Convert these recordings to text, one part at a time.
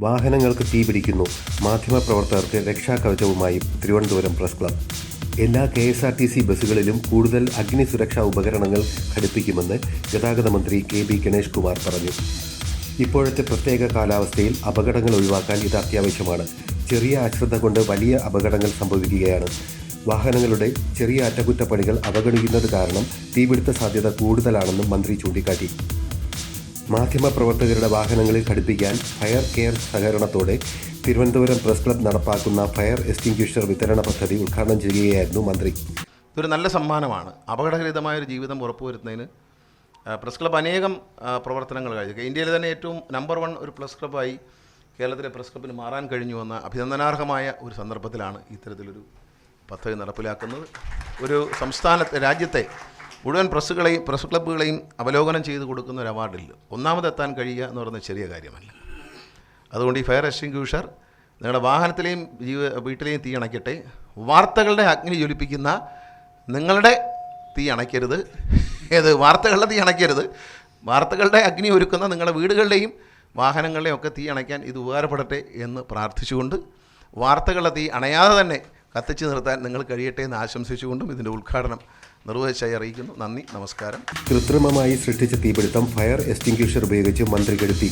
വാഹനങ്ങൾക്ക് തീപിടിക്കുന്നു മാധ്യമപ്രവർത്തകർക്ക് രക്ഷാകവചവുമായി തിരുവനന്തപുരം പ്രസ് ക്ലബ്. എല്ലാ K S R T C ബസ്സുകളിലും കൂടുതൽ അഗ്നി സുരക്ഷാ ഉപകരണങ്ങൾ ഘടിപ്പിക്കുമെന്ന് ഗതാഗത മന്ത്രി കെ ബി ഗണേഷ് കുമാർ പറഞ്ഞു. ഇപ്പോഴത്തെ പ്രത്യേക കാലാവസ്ഥയിൽ അപകടങ്ങൾ ഒഴിവാക്കാൻ ഇത് അത്യാവശ്യമാണ്. ചെറിയ അശ്രദ്ധ കൊണ്ട് വലിയ അപകടങ്ങൾ സംഭവിക്കുകയാണ്. വാഹനങ്ങളുടെ ചെറിയ അറ്റകുറ്റപ്പണികൾ അവഗണിക്കുന്നത് കാരണം തീപിടുത്ത സാധ്യത കൂടുതലാണെന്നും മന്ത്രി ചൂണ്ടിക്കാട്ടി. മാധ്യമപ്രവർത്തകരുടെ വാഹനങ്ങളിൽ ഘടിപ്പിക്കാൻ ഫയർ കെയർ സഹകരണത്തോടെ തിരുവനന്തപുരം പ്രസ് ക്ലബ് നടപ്പാക്കുന്ന ഫയർ എക്സ്റ്റിംഗ്വിഷർ വിതരണ പദ്ധതി ഉദ്ഘാടനം ചെയ്യുകയായിരുന്നു മന്ത്രി. ഇതൊരു നല്ല സമ്മാനമാണ്. അപകടരഹിതമായൊരു ജീവിതം ഉറപ്പുവരുത്തുന്നതിന് പ്രസ് ക്ലബ് അനേകം പ്രവർത്തനങ്ങൾ കഴിഞ്ഞു ഇന്ത്യയിലെ തന്നെ ഏറ്റവും നമ്പർ വൺ ഒരു പ്രസ് ക്ലബ്ബായി കേരളത്തിലെ പ്രസ് ക്ലബിന് മാറാൻ കഴിഞ്ഞു എന്ന അഭിനന്ദനാർഹമായ ഒരു സന്ദർഭത്തിലാണ് ഇത്തരത്തിലൊരു പദ്ധതി നടപ്പിലാക്കുന്നത്. ഒരു സംസ്ഥാനത്തെ രാജ്യത്തെ മുഴുവൻ പ്രസ്സുകളെയും പ്രസ് ക്ലബ്ബുകളെയും അവലോകനം ചെയ്ത് കൊടുക്കുന്ന ഒരു അവാർഡില്ല. ഒന്നാമതെത്താൻ കഴിയുക എന്ന് പറയുന്നത് ചെറിയ കാര്യമല്ല. അതുകൊണ്ട് ഈ ഫയർ എക്സ്റ്റിങ്ക്യൂഷർ നിങ്ങളുടെ വാഹനത്തിലെയും ജീവ വീട്ടിലെയും തീ അണയ്ക്കട്ടെ. വാർത്തകളുടെ അഗ്നി ജ്വലിപ്പിക്കുന്ന നിങ്ങളുടെ തീ അണയ്ക്കരുത്. ഏത്? വാർത്തകളുടെ തീ അണയ്ക്കരുത്. വാർത്തകളുടെ അഗ്നി ഒരുക്കുന്ന നിങ്ങളുടെ വീടുകളുടെയും വാഹനങ്ങളുടെയും ഒക്കെ തീ അണയ്ക്കാൻ ഇത് ഉപകാരപ്പെടട്ടെ എന്ന് പ്രാർത്ഥിച്ചുകൊണ്ട് വാർത്തകളുടെ തീ അണയാതെ തന്നെ കത്തിച്ചു നിർത്താൻ നിങ്ങൾ കഴിയട്ടെ എന്ന് ആശംസിച്ചുകൊണ്ടും ഇതിന്റെ ഉദ്ഘാടനം നിർവഹിച്ചായി അറിയിക്കുന്നു. നന്ദി നമസ്കാരം. കൃത്രിമമായി സൃഷ്ടിച്ച തീപിടുത്തം ഫയർ എക്സ്റ്റിംഗ്വിഷർ ഉപയോഗിച്ച് മന്ത്രി കെടുത്തി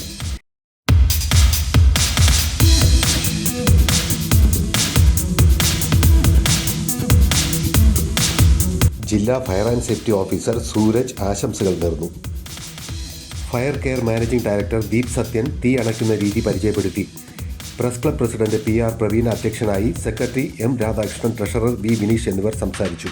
ജില്ലാ fire and safety officer Sooraj ആശംസകൾ നേർന്നു. Fire care managing director Deep Sathyan തീ അണയ്ക്കുന്ന രീതി പരിചയപ്പെടുത്തി. Press club president P R Praveen അധ്യക്ഷനായി secretary M Radhakrishnan treasurer V Vineesh എന്നിവർ സംസാരിച്ചു.